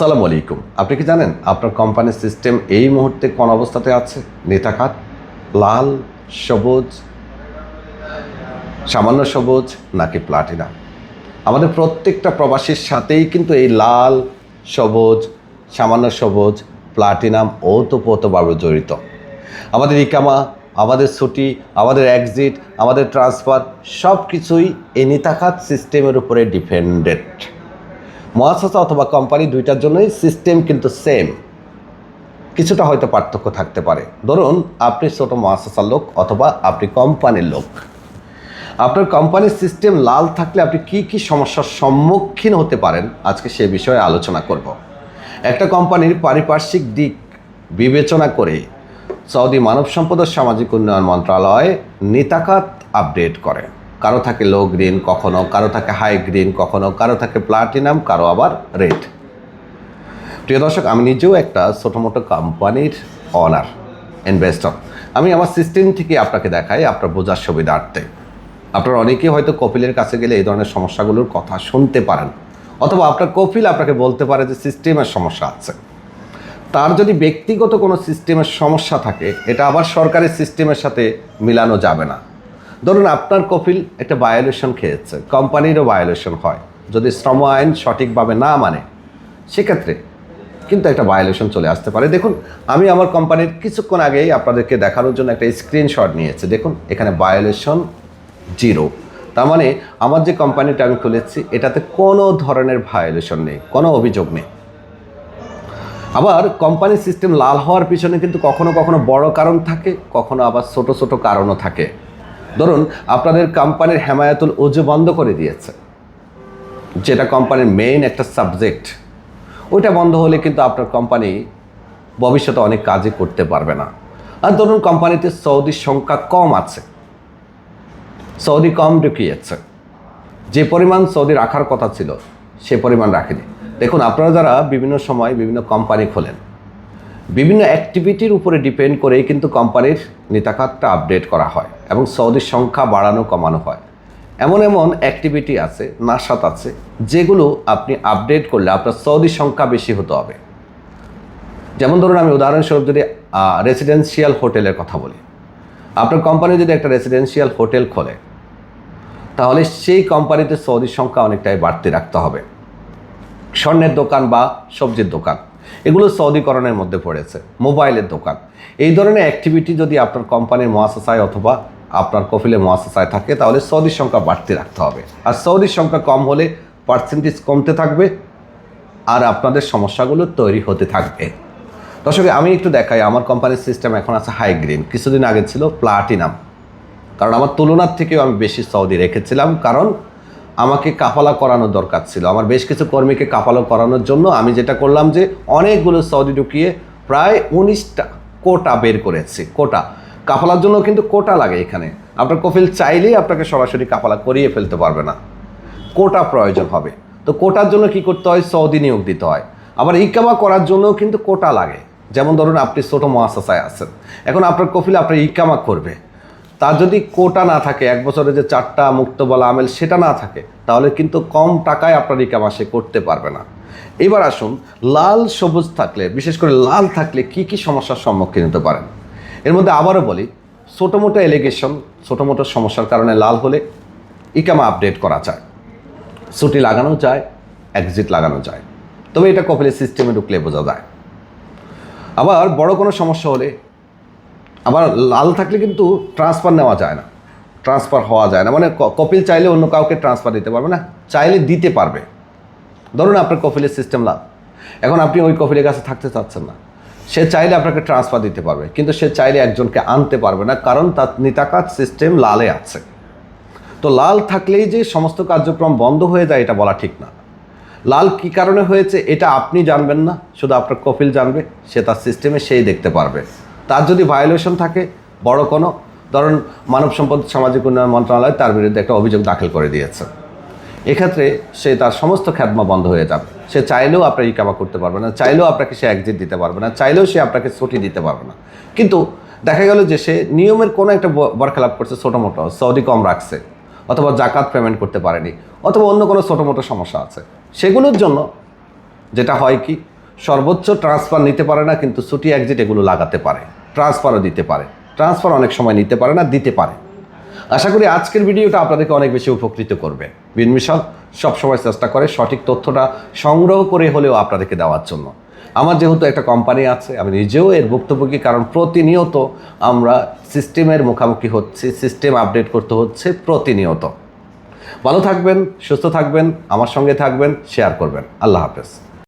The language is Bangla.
আসসালামু আলাইকুম। আপনি কি জানেন আপনার কোম্পানির সিস্টেম এই মুহূর্তে কোন অবস্থাতে আছে? নেতাকাত লাল, সবুজ, সামান্য সবুজ নাকি প্লাটিনা? আমাদের প্রত্যেকটা প্রবাসীর সাথেই কিন্তু এই লাল, সবুজ, সামান্য সবুজ, প্লাটিনাম ওতপ্রোতভাবে জড়িত। আমাদের ইকামা, আমাদের ছুটি, আমাদের এক্সিট আমাদের ট্রান্সফার সব কিছুই এই নেতাকাত সিস্টেমের উপরে ডিপেন্ডেড মহাশাসা অথবা কোম্পানি দুইটার জন্যই সিস্টেম কিন্তু সেম। কিছুটা হয়তো পার্থক্য থাকতে পারে। ধরুন, আপনি ছোটো মহাশাসার লোক অথবা আপনি কোম্পানির লোক। আপনার কোম্পানির সিস্টেম লাল থাকলে আপনি কি কি সমস্যার সম্মুখীন হতে পারেন? আজকে সে বিষয়ে আলোচনা করব। একটা কোম্পানির পারিপার্শ্বিক দিক বিবেচনা করে সৌদি মানব সম্পদ সামাজিক উন্নয়ন মন্ত্রণালয় নিতাকাত আপডেট করে। কারও থাকে লো গ্রিন কখনো, কারও থাকে হাই গ্রিন কখনো, কারও থাকে প্লাটিনাম কারও আবার রেড প্রিয় দর্শক, আমি নিজেও একটা ছোটো মোটো কোম্পানির অনার ইনভেস্টর আমি আমার সিস্টেম থেকে আপনাকে দেখাই আপনার বোঝার সুবিধার্থে। আপনার অনেকেই হয়তো কপিলের কাছে গেলে এই ধরনের সমস্যাগুলোর কথা শুনতে পারেন, অথবা আপনার কপিল আপনাকে বলতে পারে যে সিস্টেমের সমস্যা আছে। তার যদি ব্যক্তিগত কোনো সিস্টেমের সমস্যা থাকে, এটা আবার সরকারি সিস্টেমের সাথে মিলানো যাবে না। ধরুন আপনার কপিল একটা ভায়োলেশন খেয়েছে, কোম্পানিরও ভায়োলেশন হয়। যদি শ্রম আইন সঠিকভাবে না মানে সেক্ষেত্রে কিন্তু একটা ভায়োলেশন চলে আসতে পারে। দেখুন, আমি আমার কোম্পানির কিছুক্ষণ আগেই আপনাদেরকে দেখানোর জন্য একটা স্ক্রিনশট নিয়েছি। দেখুন, এখানে ভায়োলেশন জিরো তার মানে আমার যে কোম্পানিটা আমি খুলেছি, এটাতে কোনো ধরনের ভায়োলেশন নেই, কোনো অভিযোগ নেই। আবার কোম্পানির সিস্টেম লাল হওয়ার পিছনে কিন্তু কখনো কখনো বড় কারণ থাকে, কখনো আবার ছোট ছোট কারণও থাকে। ধরুন, আপনাদের কোম্পানির হেমায়াতুল উজু বন্ধ করে দিয়েছে। যেটা কোম্পানির মেইন একটা সাবজেক্ট ওইটা বন্ধ হলে কিন্তু আপনার কোম্পানি ভবিষ্যতে অনেক কাজই করতে পারবে না। আর ধরুন কোম্পানিতে সৌদির সংখ্যা কম আছে। সৌদি কম ঢুকিয়েছে। যে পরিমাণ সৌদি রাখার কথা ছিল, সে পরিমাণ রাখেনি। দেখুন, আপনারা যারা বিভিন্ন সময় বিভিন্ন কোম্পানি খোলেন, বিভিন্ন অ্যাক্টিভিটির উপরে ডিপেন্ড করেই কিন্তু কোম্পানির নিতাকাতটা আপডেট করা হয়। এবং সৌদির সংখ্যা বাড়ানো, কমানো হয়। এমন এমন অ্যাক্টিভিটি আছে নাসাত আছে, যেগুলো আপনি আপডেট করলে আপনার সৌদির সংখ্যা বেশি হতে হবে। যেমন ধরুন আমি উদাহরণস্বরূপ যদি রেসিডেন্সিয়াল হোটেলের কথা বলি। আপনার কোম্পানি যদি একটা রেসিডেন্সিয়াল হোটেল খোলে, তাহলে সেই কোম্পানিতে সৌদির সংখ্যা অনেকটাই বাড়তে রাখতে হবে। স্বর্ণের দোকান বা সবজির দোকান, এগুলো সৌদিকরণের মধ্যে পড়েছে, মোবাইলের দোকান। এই ধরনের অ্যাক্টিভিটি যদি আপনার কোম্পানির মহাশাসায় অথবা আপনার কফিলের মহাশাসায় থাকে, তাহলে সৌদির সংখ্যা বাড়তে রাখতে হবে। আর সৌদির সংখ্যা কম হলে পার্সেন্টেজ কমতে থাকবে, আর আপনাদের সমস্যাগুলো তৈরি হতে থাকবে। দর্শক, আমি একটু দেখাই, আমার কোম্পানির সিস্টেম এখন আছে হাই গ্রিন কিছুদিন আগে ছিল প্লাটিনাম কারণ আমার তুলনার থেকেও আমি বেশি সৌদি রেখেছিলাম, কারণ আমাকে কাফালা করানোর দরকার ছিল। আমার বেশ কিছু কর্মীকে কাফালা করানোর জন্য আমি যেটা করলাম যে, অনেকগুলো সৌদি ঢুকিয়ে প্রায় উনিশটা কোটা বের করেছি, কোটা। কাফালার জন্য কিন্তু কোটা লাগে এখানে। আপনার কফিল চাইলেই আপনাকে সরাসরি কাফালা করিয়ে ফেলতে পারবে না। কোটা প্রয়োজন হবে। তো কোটার জন্য কি করতে হয়? সৌদি নিয়োগ দিতে হয়। আবার ইকামা করার জন্যও কিন্তু কোটা লাগে। যেমন ধরুন আপনি ছোটো মহাশাসায় আছেন। এখন আপনার কফিলে আপনার ইকামা করবে। তার যদি কোটা না থাকে, এক বছরে যে চারটা মুক্ত বলা আমেল সেটা না থাকে, তাহলে কিন্তু কম টাকায় আপনার ইকামা সে করতে পারবে না। এবার আসুন, লাল সবুজ থাকলে, বিশেষ করে লাল থাকলে কি কি সমস্যার সম্মুখীন হতে পারেন? এর মধ্যে আবারও বলি, ছোটো মোটো এলিগেশন ছোটো মোটো সমস্যার কারণে লাল হলে ইকামা আপডেট করা যায়। ছুটি লাগানো যায় এক্সিট লাগানো যায়। তবে এটা কপিলের সিস্টেমে ঢুকলে বোঝা যায়। আবার বড় কোনো সমস্যা হলে, আবার লাল থাকলে কিন্তু ট্রান্সফার নেওয়া যায় না। ট্রান্সফার হওয়া যায় না। মানে কপিল চাইলে অন্য কাউকে ট্রান্সফার দিতে পারবে না, চাইলে দিতে পারবে। ধরুন আপনার কপিলের সিস্টেম লাল। এখন আপনি ওই কপিলের কাছে থাকতে চাচ্ছেন না। সে চাইলে আপনাকে ট্রান্সফার দিতে পারবে, কিন্তু সে চাইলে একজনকে আনতে পারবে না, কারণ তার নিতাকাত সিস্টেম লালে আছে। তো লাল থাকলেই যে সমস্ত কার্যক্রম বন্ধ হয়ে যায়, এটা বলা ঠিক না। লাল কী কারণে হয়েছে, এটা আপনি জানবেন না, শুধু আপনার কপিল জানবে, সে তার সিস্টেমে সেই দেখতে পারবে। তার যদি ভায়োলেশন থাকে, বড় কোনো, ধরুন মানব সম্পদ, সামাজিক উন্নয়ন মন্ত্রণালয় তার বিরুদ্ধে একটা অভিযোগ দাখিল করে দিয়েছে। এক্ষেত্রে সে তার সমস্ত খ্যাতমা বন্ধ হয়ে যাবে। সে চাইলেও আপনার ইকামা করতে পারবে না, চাইলেও আপনাকে সে একজিট দিতে পারবে না, চাইলেও সে আপনাকে ছুটি দিতে পারবে না। কিন্তু দেখা গেল যে সে নিয়মের কোনো একটা বরখেলাপ করছে মোটো, সৌদি কম রাখছে, অথবা জাকাত পেমেন্ট করতে পারেনি, অথবা অন্য কোনো মোটো সমস্যা আছে। সেগুলোর জন্য যেটা হয় কি, সর্বোচ্চ ট্রান্সফার নিতে পারে না, কিন্তু ছুটি এক্সিট এগুলো লাগাতে পারে ট্রান্সফারও দিতে পারে। ট্রান্সফার অনেক সময় নিতে পারে না, দিতে পারে। আশা করি আজকের ভিডিওটা আপনাদেরকে অনেক বেশি উপকৃত করবে। বিন মিশন সবসময় চেষ্টা করে সঠিক তথ্যটা সংগ্রহ করে হলেও আপনাদেরকে দেওয়ার জন্য। আমার যেহেতু একটা কোম্পানি আছে, আমি নিজেও এর ভুক্তভোগী, কারণ প্রতিনিয়ত আমরা সিস্টেমের মুখোমুখি হচ্ছি, সিস্টেম আপডেট করতে হচ্ছে প্রতিনিয়ত। ভালো থাকবেন, সুস্থ থাকবেন, আমার সঙ্গে থাকবেন, শেয়ার করবেন। আল্লাহ হাফেজ।